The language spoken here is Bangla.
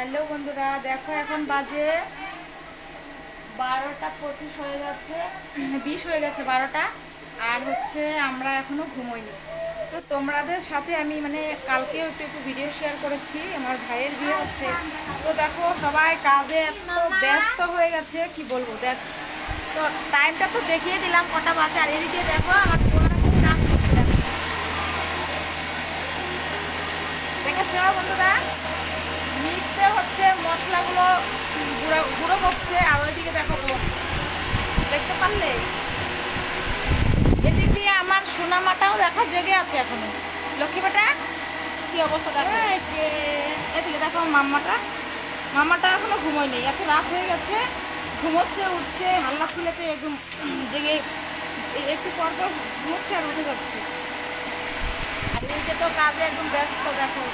হ্যালো বন্ধুরা, দেখো এখন বাজে বারোটা পঁচিশ হয়ে যাচ্ছে বিশ হয়ে গেছে বারোটা, আর হচ্ছে আমরা এখনও ঘুমোইনি। তো তোমাদের সাথে আমি মানে কালকেও একটু একটু ভিডিও শেয়ার করেছি, আমার ভাইয়ের বিয়ে হচ্ছে। তো দেখো সবাই কাজে এত ব্যস্ত হয়ে গেছে, কি বলব, দেখ। তো টাইমটা তো দেখিয়ে দিলাম কটা বাজে, আর এদিকে দেখো আমার। দেখেছ বন্ধুরা? মশলাগুলো গুঁড়ো গুঁড়ো হচ্ছে আর ওইদিকে দেখো দেখতে পারলে? এদিক দিয়ে আমার সোনামাটাও দেখা জেগে আছে এখনও। লক্ষ্মী বেটা কি অবস্থা দেখো? এদিকে দেখো মাম্মাটা। মাম্মাটা এখনও ঘুমোয়নি এত রাত হয়ে গেছে ঘুমোচ্ছে উঠছে হাল্লা ছিলেতে একদম জেগে একটু পর পর ঘুমোচ্ছে আর উঠে যাচ্ছে। আর যে তো কাজে একদম ব্যস্ত দেখো।